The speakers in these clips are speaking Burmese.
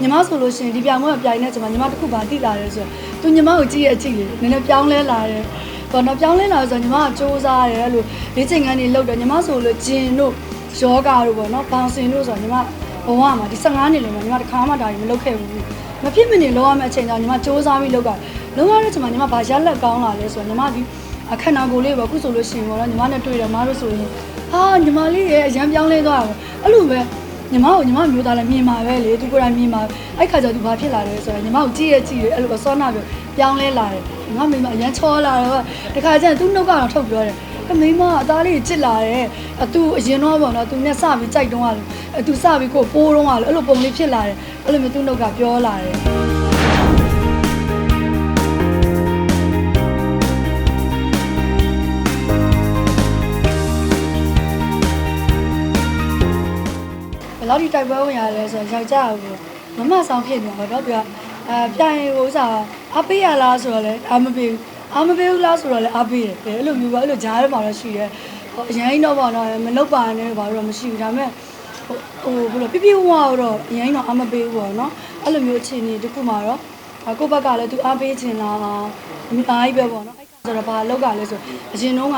ညီမဆိုလို့ရှိရင်ဒီပြိုင်ပွဲကပြိုင်နေချိန်မှာညီမတစ်ခုပါတိလာတယ်ဆိုတော့သူညီမကိုကြည့်ရအကြည့်လေနည်းနည်းပြောင်းလဲလာတယ်ဘောနော်ပြောင်းလဲလာဆိုတော့ညီမကစူးစမ်းတယ်အဲ့လိုလေ့ကျင့်ခန်းတွေလုပ်တယ်ညီမဆိုလို့ဂျင်တို့ယောဂါတို့ပေါ့နော်ဘောင်စင်တို့ဆိုတော့ညီမဘဝမှာဒီ15နှစ်လုံးမှာညီမတစ်ခါမှဒါတွေမလုပ်ခဲ့ဘူးမဖြစ်မနေလောရမယ့်အချိန်ကြောင့်ညီမစူးစမ်းပြီးလုပ်တာလုံးဝတဲ့ချိန်မှာညီမဘာရက်လက်ကောင်းလာလဲဆိုတော့ညီမဒီအခက်နာကိုလေးပဲအခုဆိုလို့ရှိရင်ပေါ့နော်ညီမနဲ့တွေ့တယ်မတို့ဆိုရင်ဟာညီမလေးရဲ့အရန်ပြောင်းလဲသွားတာပဲအဲ့လိုပဲ ညီမကိုညီမမျိုးသားလည်းမြင်ပါပဲလေသူကိုယ်တိုင်မြင်ပါအဲ့ခါကျသူဘာဖြစ်လာလဲဆိုတော့ညီမကိုကြည့်ရကြည့်ရအဲ့လိုပဲစောနာပြောပြောင်းလဲလာတယ်ငါမိမအရန်ချောလာတော့တခါကျရင်သူ့နှုတ်ကတော့ထုတ်ပြောတယ်အမိမအသားလေးချစ်လာတယ်အသူအရင်တော့ပေါ့နော်သူနဲ့စပြီးကြိုက်တော့ရတယ်အသူစပြီးကိုပိုးတော့ရတယ်အဲ့လိုပုံလေးဖြစ်လာတယ်အဲ့လိုမျိုးသူ့နှုတ်ကပြောလာတယ် ဘယ်လောက်ဒီတိုက်ပွဲဝင်ရလဲဆိုတော့ယောက်ျားကိုမမဆောင်ဖြစ်နေမှာပေါ့သူကအဲပြိုင်ဟိုဥစားအပေးရလားဆိုတော့လေအမပေးဘူးအမပေးဘူးလားဆိုတော့လေအပေးတယ်အဲ့လိုမျိုးပေါ့အဲ့လိုဂျားထဲမှာတော့ရှိတယ်ဟိုအရင်တော့ပေါ့နော်မလုပ်ပါနဲ့ဘာလို့တော့မရှိဘူးဒါပေမဲ့ဟိုဟိုဘယ်လိုပြပြဝဝတော့အရင်တော့အမပေးဘူးပေါ့နော်အဲ့လိုမျိုးအခြေအနေတစ်ခုမှာတော့ကိုယ့်ဘက်ကလည်းသူအားပေးချင်လားအများကြီးပဲပေါ့နော်အဲ့ဆိုတော့ဘာလောက်ကလဲဆိုအရင်တော့က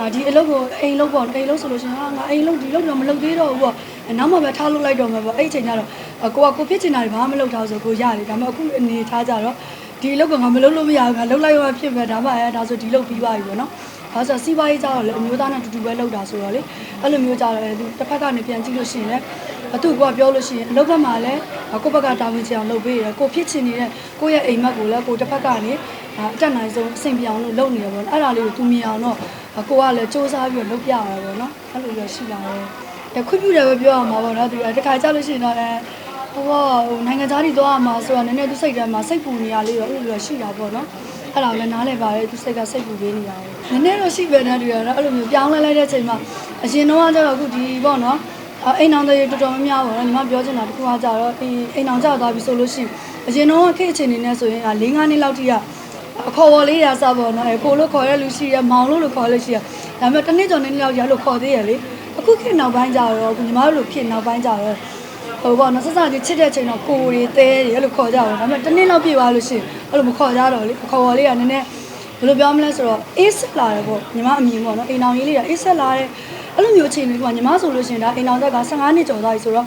အာဒီအလုပ်ကိုအိမ်လုပ်ပေါ့အိမ်လုပ်ဆိုလို့ရှိရင်ဟာငါအိမ်လုပ်ဒီလုပ်တော့မလုပ်သေးတော့ဘူးပေါ့ နောက်မှပဲထားလုပ်လိုက်တော့မှာပေါ့အဲ့အချိန်ကျတော့ကိုကကိုဖြစ်ချင်တာတွေဘာမှမလုပ်ထားဆိုကိုရတယ်ဒါပေမဲ့အခုအနေထားကြတော့ဒီအလုပ်ကငါမလုပ်လို့မရဘူးငါလုပ်လိုက်ရမှဖြစ်မယ်ဒါမှအဲဒါဆိုဒီလုပ်ပြီးပါပြီပေါ့နော်ဒါဆိုစီးပွားရေးကြတော့လေအမျိုးသားနဲ့တူတူပဲလုပ်တာဆိုတော့လေအဲ့လိုမျိုးကြတော့လေသူတစ်ဖက်ကနေပြန်ကြည့်လို့ရှိရင်လည်းအတူကပြောလို့ရှိရင်အလုပ်ဘက်မှာလည်းကိုယ့်ဘက်ကတာဝန်ချအောင်လုပ်ပေးရတယ်ကိုဖြစ်ချင်နေတဲ့ကိုယ့်ရဲ့အိမ်မက်ကိုလည်းကိုတစ်ဖက်ကနေအတက်နိုင်ဆုံးအဆင်ပြေအောင်လို့လုပ်နေရပေါ့နော်အဲ့ဒါလေးကိုသူမြင်အောင်တော့ကိုကလည်းစူးစမ်းပြီးတော့လုပ်ပြရတာပေါ့နော်အဲ့လိုမျိုးရှိလာတယ် တခွင့်ပြုတယ်ပဲပြောရမှာပေါ့နော်သူတခါကြောက်လို့ရှိရင်တော့အဲဟိုဟိုနိုင်ငံသားတွေသွားရမှာဆိုတော့နည်းနည်းသူစိတ်ထဲမှာစိတ်ပူနေရလေးတော့အဲ့လိုမျိုးရှိတာပေါ့နော်အဲ့ဒါလည်းနားလည်ပါတယ်သူစိတ်ကစိတ်ပူပေးနေတာပဲနည်းနည်းတော့ရှိပဲနဲ့တူရတော့အဲ့လိုမျိုးပြောင်းလဲလိုက်တဲ့အချိန်မှာအရင်တော့ကျတော့အခုဒီပေါ့နော်အိမ်အောင်တွေတော်တော်များများပေါ့နော်ညီမပြောချင်တာတခုကကြတော့ဒီအိမ်အောင်ကြောက်သွားပြီဆိုလို့ရှိရင်အရင်တော့ခေတ်အချိန်နေနဲ့ဆိုရင်၄၅နှစ်လောက်ထိကအခေါ်ဝေါ်လေးရာစပေါ့နော်အဲကိုလို့ခေါ်ရလူရှိရမောင်လို့လို့ခေါ်လို့ရှိရဒါပေမဲ့တစ်နှစ်ကျော်နှစ်နှစ်လောက်ကြာလို့ခေါ်သေးရလေ အခုခေတ်နောက်ပိုင်းကျတော့ညီမတို့လိုဖြစ်နောက်ပိုင်းကျတော့ဟိုပေါ့နော်ဆက်စချင်းချစ်တဲ့ချိန်တော့ကိုတွေတဲတွေအဲ့လိုခေါ်ကြတယ်ဒါပေမဲ့တစ်နှစ်လောက်ပြည့်သွားလို့ရှိရင်အဲ့လိုမခေါ်ကြတော့လေခေါ်ဝေါ်လေးကနည်းနည်းဘယ်လိုပြောမလဲဆိုတော့အေးဆက်လာတယ်ပေါ့ညီမအမြင်ပေါ့နော်အိမ်အောင်ကြီးလေးကအေးဆက်လာတယ်အဲ့လိုမျိုးအချိန်လေးကညီမဆိုလို့ရှိရင်ဒါအိမ်အောင်သက်က15နှစ်ကျော်သွားပြီဆိုတော့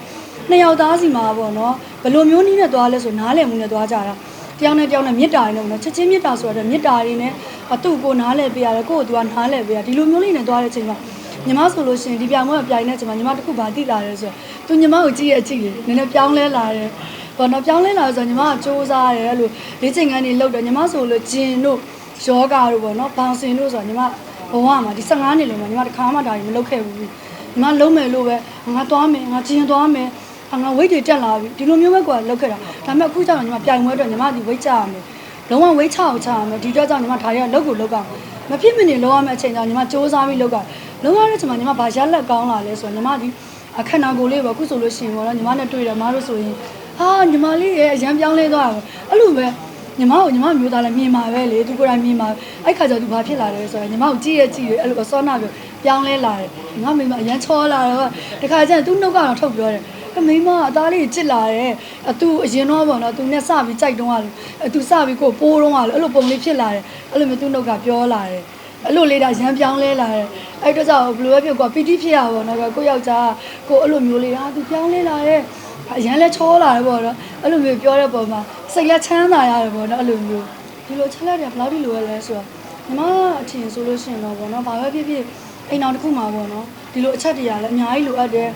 နှစ်ယောက်သားစီမှာပေါ့နော်ဘယ်လိုမျိုးနည်းနဲ့သွားလဲဆိုနားလည်မှုနဲ့သွားကြတာတယောက်နဲ့တယောက်နဲ့မေတ္တာရင်းနဲ့ပေါ့နော်ချက်ချင်းမေတ္တာဆိုတော့မေတ္တာရင်းနဲ့အတူကိုနားလည်ပေးရတယ်ကိုယ့်ကိုသူကနားလည်ပေးရဒီလိုမျိုးလေးနဲ့သွားတဲ့အချိန်မှာ ညီမဆိုလို့ရှိရင်ဒီပြိုင်ပွဲကပြိုင်နေတဲ့အချိန်မှာညီမတစ်ခုပါတိလာတယ်ဆိုတော့သူညီမကိုကြည့်ရအကြည့်လေနည်းနည်းပြောင်းလဲလာတယ်ပေါ့နော်ပြောင်းလဲလာဆိုတော့ညီမကစူးစမ်းတယ်အဲ့လိုလေ့ကျင့်ခန်းတွေလုပ်တယ်ညီမဆိုလို့ဂျင်တို့ယောဂါတို့ပေါ့နော်ဘောင်စင်တို့ဆိုတော့ညီမဘဝမှာဒီ15နှစ်လုံးမှာညီမတစ်ခါမှဒါတွေမလုပ်ခဲ့ဘူးညီမလုံးမယ်လို့ပဲငါသွားမယ်ငါဂျင်သွားမယ်ငါဝိတ်တွေတက်လာပြီဒီလိုမျိုးပဲကွာလုပ်ခဲ့တာဒါပေမဲ့အခုကျတော့ညီမပြိုင်ပွဲအတွက်ညီမဒီဝိတ်ချရမယ်လုံးဝဝိတ်ချအောင်ချရမယ်ဒီတော့ကြောင့်ညီမဒါတွေကလုပ်ကိုလုပ်ကမဖြစ်မနေလုံးဝမယ့်အချိန်ကြောင့်ညီမစူးစမ်းပြီးလုပ်က လုံးဝတဲ့ချိန်မှာညီမဘာရက်လက်ကောင်းလာလဲဆိုတော့ညီမဒီအခက်နာကိုလေးပဲအခုဆိုလို့ရှိရင်ပေါ့နော်ညီမနဲ့တွေ့တယ်မတို့ဆိုရင်ဟာညီမလေးရဲ့အရန်ပြောင်းလဲသွားတာပဲအဲ့လိုပဲညီမကိုညီမမျိုးသားလည်းမြင်ပါပဲလေသူကိုယ်တိုင်မြင်ပါအဲ့ခါကျသူဘာဖြစ်လာလဲဆိုတော့ညီမကိုကြည့်ရကြည့်ရအဲ့လိုပဲစောနာပြောပြောင်းလဲလာတယ်ငါမိမအရန်ချောလာတော့တခါကျရင်သူ့နှုတ်ကတော့ထုတ်ပြောတယ်အမိမအသားလေးချစ်လာတယ်အသူအရင်တော့ပေါ့နော်သူနဲ့စပြီးကြိုက်တော့ရတယ်အသူစပြီးကိုပိုးတော့ရတယ်အဲ့လိုပုံလေးဖြစ်လာတယ်အဲ့လိုမျိုးသူ့နှုတ်ကပြောလာတယ် အဲ့လိုလေးဒါရမ်းပြောင်းလဲလာတယ်အဲ့တော့ကြောင့်ဘယ်လိုပဲဖြစ်ကွာပီတိဖြစ်ရပါတော့နော်ကိုယောက်ျားကိုအဲ့လိုမျိုးလေးဟာသူပြောင်းလဲလာတယ်အရန်လဲချောလာတယ်ပေါ့နော်အဲ့လိုမျိုးပြောတဲ့ပုံမှာစိတ်လက်ချမ်းသာရတယ်ပေါ့နော်အဲ့လိုမျိုးဒီလိုချက်လက်တယ်ဘယ်လောက်ဒီလိုလဲဆိုတော့ညီမအထင်ဆိုလို့ရှိရင်တော့ပေါ့နော်ဘာပဲဖြစ်ဖြစ်အိမ်အောင်တစ်ခုမှာပေါ့နော်ဒီလိုအချက်တရားလည်းအများကြီးလိုအပ်တယ်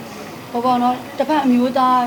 ဟောပေါ့နော်တစ်ဖက်အမျိုးသား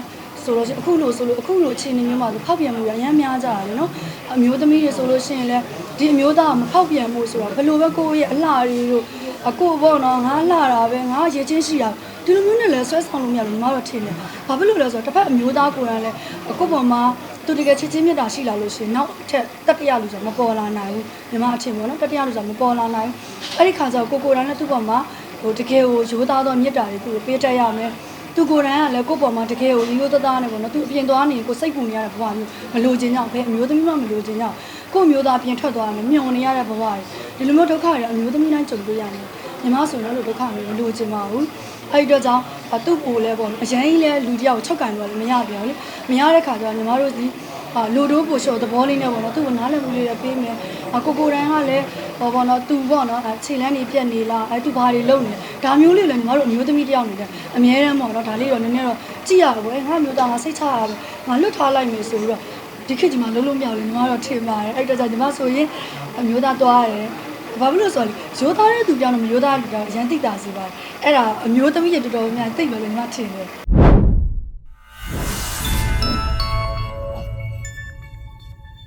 ဆိုလို့ရှိရင်အခုလို့ဆိုလို့အခုလို့အခြေအနေမျိုးမှာဆိုဖောက်ပြန်မှုရအများများကြတာလေနော်အမျိုးသမီးတွေဆိုလို့ရှိရင်လည်း ဒီအမျိုးသားကမဖောက်ပြန်မှုဆိုတော့ဘယ်လိုပဲကိုယ့်ရဲ့အလှတွေတို့အကိုပေါ့နော်ငါလှတာပဲငါရေချင်းရှိတာဒီလိုမျိုးနဲ့လည်းဆွဲဆောင်လို့မရဘူးညီမတို့ထင်တယ်ဘာဖြစ်လို့လဲဆိုတော့တစ်ဖက်အမျိုးသားကိုယ်တိုင်လည်းအခုပေါ်မှာသူတကယ်ချစ်ချင်းမြတ်တာရှိလာလို့ရှိရင်နောက်ထပ်တတိယလူဆိုမပေါ်လာနိုင်ဘူးညီမအထင်ပေါ့နော်တတိယလူဆိုမပေါ်လာနိုင်ဘူးအဲ့ဒီခါကျတော့ကိုကိုယ်တိုင်လည်းသူ့ပေါ်မှာဟိုတကယ်ကိုရိုးသားသောမြတ်တာတွေသူ့ကိုပေးတတ်ရမယ် သူကိုယ်တိုင်ကလည်းကိုယ့်ပေါ်မှာတကယ်ကိုရိုးသားသားနဲ့ပေါ့နော်သူအပြင်သွားနေကိုစိတ်ပူနေရတဲ့ဘဝမျိုးမလိုချင်ကြဘယ်အမျိုးသမီးမှမလိုချင်ကြကိုယ့်မျိုးသားပြင်ထွက်သွားမယ်မြုံနေရတဲ့ဘဝတွေဒီလိုမျိုးဒုက္ခတွေအမျိုးသမီးတိုင်းကြုံတွေ့ရတယ်ညီမဆိုရင်လည်းဒုက္ခမျိုးမလိုချင်ပါဘူးအဲ့ဒီတော့ကြောင့်သူ့ပိုလဲပေါ့အရင်ကြီးလဲလူတယောက်ချုပ်ကန်လို့လည်းမရပြန်ဘူးလေမရတဲ့ခါကျတော့ညီမတို့ဒီအာ လိုတိုးပို့လျှော့သဘောလေးနဲ့ပေါ့နော်သူ့ကိုနားလည်မှုလေးရပေးမယ်အကိုကိုတန်းကလည်းဟောပေါ့နော်သူပေါ့နော်ခြေလန်းနေပြက်နေလားအဲသူဘာတွေလုပ်နေလဲဒါမျိုးလေးလည်းညီမတို့အမျိုးသမီးတယောက်နေတယ်အမြဲတမ်းပေါ့နော်ဒါလေးတော့နည်းနည်းတော့ကြည့်ရပါဘူးငါမျိုးသားငါစိတ်ချရပါငါလွတ်ထားလိုက်မယ်ဆိုပြီးတော့ဒီခေတ်ဒီမှာလုံးလုံးမြောက်လေညီမတို့ထင်ပါတယ်အဲ့တော့ညီမဆိုရင်အမျိုးသားသွားရတယ်ဘာဖြစ်လို့ဆိုတော့ရိုးသားတဲ့သူပြောင်းတော့မရိုးသားတဲ့သူပြောင်းရန်တိတာစီပါတယ်အဲ့ဒါအမျိုးသမီးတွေတော်တော်များများသိတယ်လို့ညီမထင်တယ်